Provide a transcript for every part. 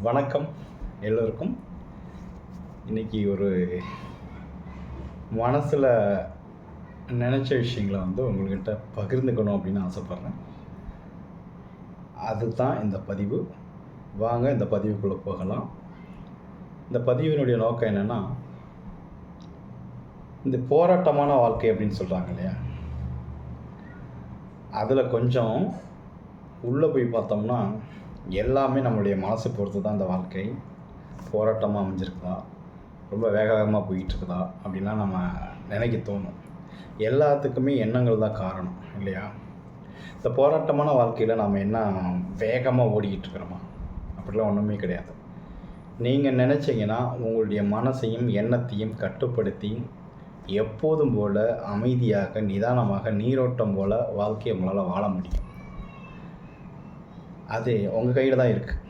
வணக்கம் எல்லோருக்கும். இன்றைக்கி ஒரு மனசில் நினச்ச விஷயங்களை வந்து உங்கள்கிட்ட பகிர்ந்துக்கணும் அப்படின்னு ஆசைப்பட்றேன். அதுதான் இந்த பதிவு. வாங்க இந்த பதிவுக்குள்ளே போகலாம். இந்த பதிவினுடைய நோக்கம் என்னென்னா இந்த போராட்டமான வாழ்க்கை அப்படின்னு சொல்கிறாங்க இல்லையா? அதில் கொஞ்சம் உள்ளே போய் பார்த்தோம்னா எல்லாமே நம்மளுடைய மனசை பொறுத்து தான் இந்த வாழ்க்கை. போராட்டமாக அமைஞ்சிருக்குதா? ரொம்ப வேக வேகமாக போயிட்டுருக்குதா? அப்படின்லாம் நம்ம நினைக்க தோணும். எல்லாத்துக்குமே எண்ணங்கள் தான் காரணம் இல்லையா? இந்த போராட்டமான வாழ்க்கையில் நம்ம என்ன வேகமாக ஓடிக்கிட்டு இருக்கிறோமா அப்படிலாம் ஒன்றுமே கிடையாது. நீங்கள் நினச்சிங்கன்னா உங்களுடைய மனசையும் எண்ணத்தையும் கட்டுப்படுத்தி எப்போதும் போல் அமைதியாக நிதானமாக நீரோட்டம் போல் வாழ்க்கையை உங்களால் வாழ முடியும். அது உங்கள் கையில் தான் இருக்குது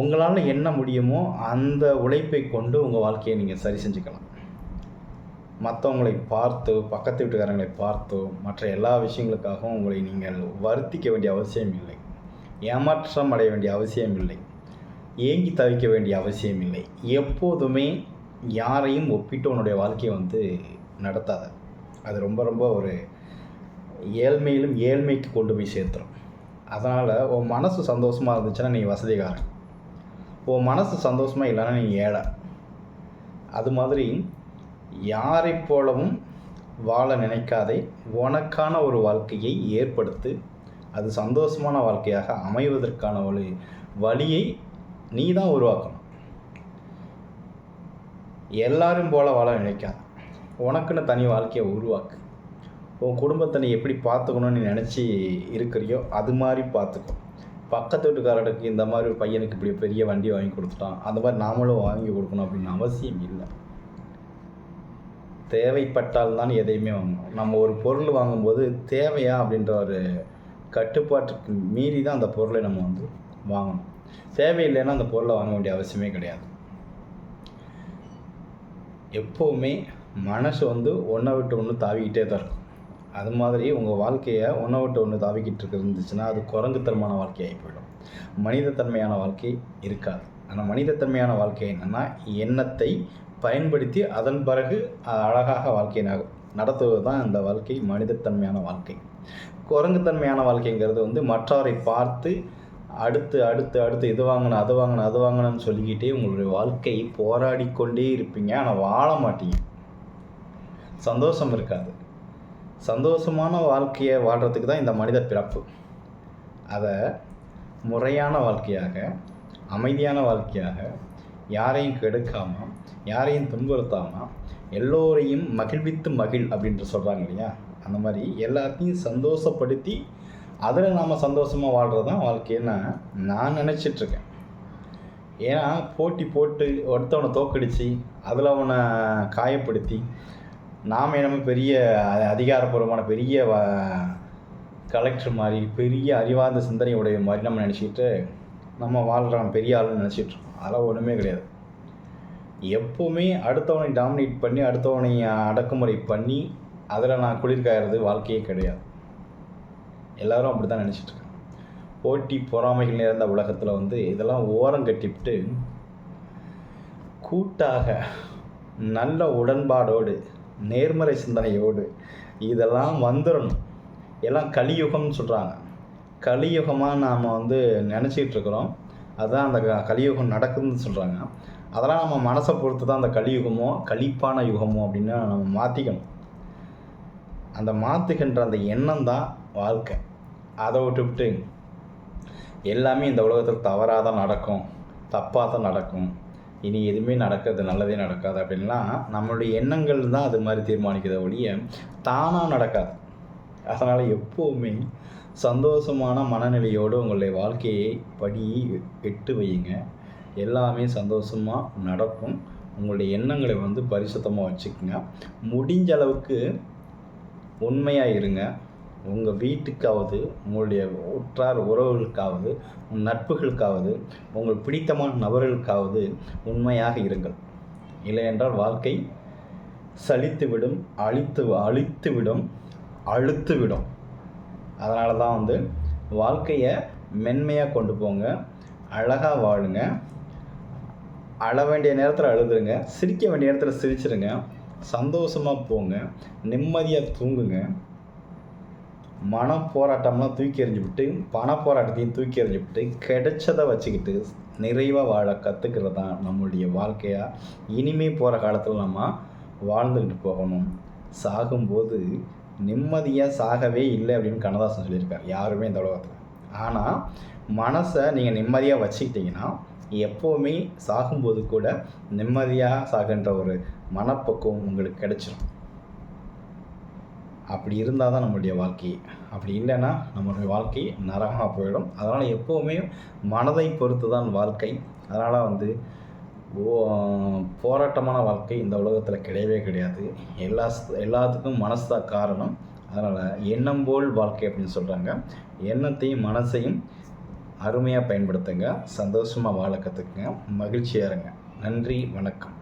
உங்களால் என்ன முடியுமோ அந்த உழைப்பை கொண்டு உங்கள் வாழ்க்கையை நீங்கள் சரி செஞ்சுக்கலாம். மற்றவங்களை பார்த்து பக்கத்து வீட்டுக்காரங்களை பார்த்தோ மற்ற எல்லா விஷயங்களுக்காகவும் உங்களை நீங்கள் வருத்திக்க வேண்டிய அவசியம் இல்லை. ஏமாற்றம் அடைய வேண்டிய அவசியம் இல்லை. ஏங்கி தவிக்க வேண்டிய அவசியம் இல்லை. எப்போதுமே யாரையும் ஒப்பிட்டு உன்னுடைய வாழ்க்கையை வந்து நடத்தாத. அது ரொம்ப ரொம்ப ஒரு ஏழ்மையிலும் ஏழ்மைக்கு கொண்டு போய் சேர்த்துரும். அதனால் உன் மனசு சந்தோஷமாக இருந்துச்சுன்னா நீ வசதிகாரன். உன் மனசு சந்தோஷமாக இல்லைன்னா நீ ஏழை. அது மாதிரி யாரைப் போலவும் வாழ நினைக்காதே. உனக்கான ஒரு வாழ்க்கையை ஏற்படுத்து. அது சந்தோஷமான வாழ்க்கையாக அமைவதற்கான ஒரு வழியை நீ தான் உருவாக்கணும். எல்லாரும் போல வாழ நினைக்காத. உனக்குன்னு தனி வாழ்க்கையை உருவாக்கு. உன் குடும்பத்தை நீ எப்படி பார்த்துக்கணும்னு நீ நினச்சி இருக்கிறியோ அது மாதிரி பார்த்துக்கும் பக்கத்து வீட்டுக்காரருக்கு இந்த மாதிரி ஒரு பையனுக்கு இப்படி பெரிய வண்டி வாங்கி கொடுத்துட்டான் அந்த மாதிரி நாமளும் வாங்கி கொடுக்கணும் அப்படின்னு அவசியம் இல்லை. தேவைப்பட்டால் தான் எதையுமே வாங்கணும். நம்ம ஒரு பொருள் வாங்கும்போது தேவையா அப்படின்ற ஒரு கட்டுப்பாட்டுக்கு மீறி தான் அந்த பொருளை நம்ம வந்து வாங்கணும். தேவையில்லைன்னா அந்த பொருளை வாங்க வேண்டிய அவசியமே கிடையாது. எப்போவுமே மனசு வந்து ஒன்றை விட்டு ஒன்று தாவிக்கிட்டே தான் இருக்கும். அது மாதிரி உங்கள் வாழ்க்கையை ஒன்றை விட்டு ஒன்று தாவிக்கிட்டு இருக்கு இருந்துச்சுன்னா அது குரங்குத்தனமான வாழ்க்கையாகி போயிடும். மனிதத்தன்மையான வாழ்க்கை இருக்காது. ஆனால் மனிதத்தன்மையான வாழ்க்கை என்னென்னா எண்ணத்தை பயன்படுத்தி அதன் பிறகு அழகாக வாழ்க்கையை நடத்துவது தான் இந்த வாழ்க்கை மனிதத்தன்மையான வாழ்க்கை. குரங்குத்தன்மையான வாழ்க்கைங்கிறது வந்து மற்றவரை பார்த்து அடுத்து அடுத்து அடுத்து இது வாங்கணும் அது வாங்கணும் அது வாங்கணும்னு சொல்லிக்கிட்டே உங்களுடைய வாழ்க்கையை போராடி கொண்டே இருப்பீங்க. ஆனால் வாழ மாட்டீங்க. சந்தோஷம் இருக்காது. சந்தோஷமான வாழ்க்கையை வாழ்கிறதுக்கு தான் இந்த மனித பிறப்பு. அதை முறையான வாழ்க்கையாக அமைதியான வாழ்க்கையாக யாரையும் கெடுக்காமல் யாரையும் துன்புறுத்தாமல் எல்லோரையும் மகிழ்வித்து மகிழ் அப்படின்ட்டு சொல்கிறாங்க இல்லையா? அந்த மாதிரி எல்லாத்தையும் சந்தோஷப்படுத்தி அதில் நாம் சந்தோஷமாக வாழ்கிறது தான் வாழ்க்கைன்னு நான் நினச்சிட்ருக்கேன் ஏன்னா போட்டி போட்டு ஒருத்தவனை தோக்கடித்து அதில் அவனை காயப்படுத்தி நாம் என்னமோ பெரிய அதிகாரப்பூர்வமான பெரிய கலெக்டர் மாதிரி பெரிய அறிவார்ந்த சிந்தனை உடைய மாதிரி நம்ம நினச்சிக்கிட்டு நம்ம வாழ்கிறோம் பெரிய ஆளுன்னு நினச்சிட்ருக்கோம் அதெல்லாம் ஒன்றுமே கிடையாது. எப்போவுமே அடுத்தவனை டாமினேட் பண்ணி அடுத்தவனை அடக்குமுறை பண்ணி அதில் நான் குளிர்காயறது வாழ்க்கையே கிடையாது. எல்லோரும் அப்படி தான் நினச்சிட்ருக்காங்க போட்டி பொறாமைகள் நிறைந்த உலகத்தில் வந்து இதெல்லாம் ஓரம் கட்டிவிட்டு கூட்டாக நல்ல உடன்பாடோடு நேர்மறை சிந்தனையோடு இதெல்லாம் வந்துடணும் எல்லாம் கலியுகம்னு சொல்கிறாங்க கலியுகமாக நாம் வந்து நினச்சிக்கிட்டு இருக்கிறோம். அதுதான் அந்த க- கலியுகம் நடக்குதுன்னு சொல்கிறாங்க அதெல்லாம் நம்ம மனசை பொறுத்து தான் அந்த கலியுகமோ கழிப்பான யுகமோ அப்படின்னு நம்ம மாற்றிக்கணும் அந்த மாற்றுகின்ற அந்த எண்ணம் தான் வாழ்க்கை. அதை விட்டுவிட்டு எல்லாமே இந்த உலகத்தில் தவறாக தான் நடக்கும். தப்பாக தான் நடக்கும். இனி எதுவுமே நடக்கிறது நல்லதே நடக்காது அப்படின்லாம் நம்மளுடைய எண்ணங்கள் தான் அது மாதிரி தீர்மானிக்கிறத ஒழிய தானாக நடக்காது. அதனால் எப்போவுமே சந்தோஷமான மனநிலையோடு உங்களுடைய வாழ்க்கையை படி எட்டு வையுங்க. எல்லாமே சந்தோஷமாக நடக்கும். உங்களுடைய எண்ணங்களை வந்து பரிசுத்தமாக வச்சுக்கோங்க. முடிஞ்ச அளவுக்கு உண்மையாக இருங்க. உங்கள் வீட்டுக்காவது உங்களுடைய உற்றார் உறவுகளுக்காவது உங்கள் நட்புகளுக்காவது உங்கள் பிடித்தமான நபர்களுக்காவது உண்மையாக இருங்கள். இல்லையென்றால் வாழ்க்கை சலித்துவிடும் அழித்து அழித்துவிடும் அழுத்துவிடும். அதனால தான் வந்து வாழ்க்கையை மென்மையாக கொண்டு போங்க அழகாக வாழுங்க அழ வேண்டிய நேரத்தில் அழுதுருங்க சிரிக்க வேண்டிய நேரத்தில் சிரிச்சிருங்க சந்தோஷமாக போங்க நிம்மதியாக தூங்குங்க. மன போராட்டம்லாம் தூக்கி எறிஞ்சுவிட்டு பண போராட்டத்தையும் தூக்கி எறிஞ்சுவிட்டு கிடைச்சதை வச்சுக்கிட்டு நிறைவாக வாழ கற்றுக்கிறது தான் நம்மளுடைய வாழ்க்கையாக இனிமே போகிற காலத்தில் நம்ம வாழ்ந்துக்கிட்டு போகணும். சாகும்போது நிம்மதியாக சாகவே இல்லை அப்படின்னு கண்ணதாசன் சொல்லியிருக்கார் யாருமே இந்த உலகத்தில். ஆனால் மனசை நீங்கள் நிம்மதியாக வச்சுக்கிட்டிங்கன்னா எப்போவுமே சாகும்போது கூட நிம்மதியாக சாகுன்ற ஒரு மனப்பக்குவம் உங்களுக்கு கிடைச்சிரும். அப்படி இருந்தால் தான் நம்மளுடைய வாழ்க்கை. அப்படி இல்லைன்னா நம்மளுடைய வாழ்க்கை நரகமாக போயிடும். அதனால் எப்போவுமே மனதை பொறுத்து தான் வாழ்க்கை. அதனால் வந்து ஓ போராட்டமான வாழ்க்கை இந்த உலகத்தில் கிடையவே கிடையாது. எல்லா எல்லாத்துக்கும் மனசு தான் காரணம். அதனால் எண்ணம் போல் வாழ்க்கை அப்படின்னு சொல்கிறாங்க எண்ணத்தையும் மனசையும் அருமையாக பயன்படுத்துங்க. சந்தோஷமாக வாழ கற்றுக்குங்க மகிழ்ச்சியாக இருங்க. நன்றி வணக்கம்.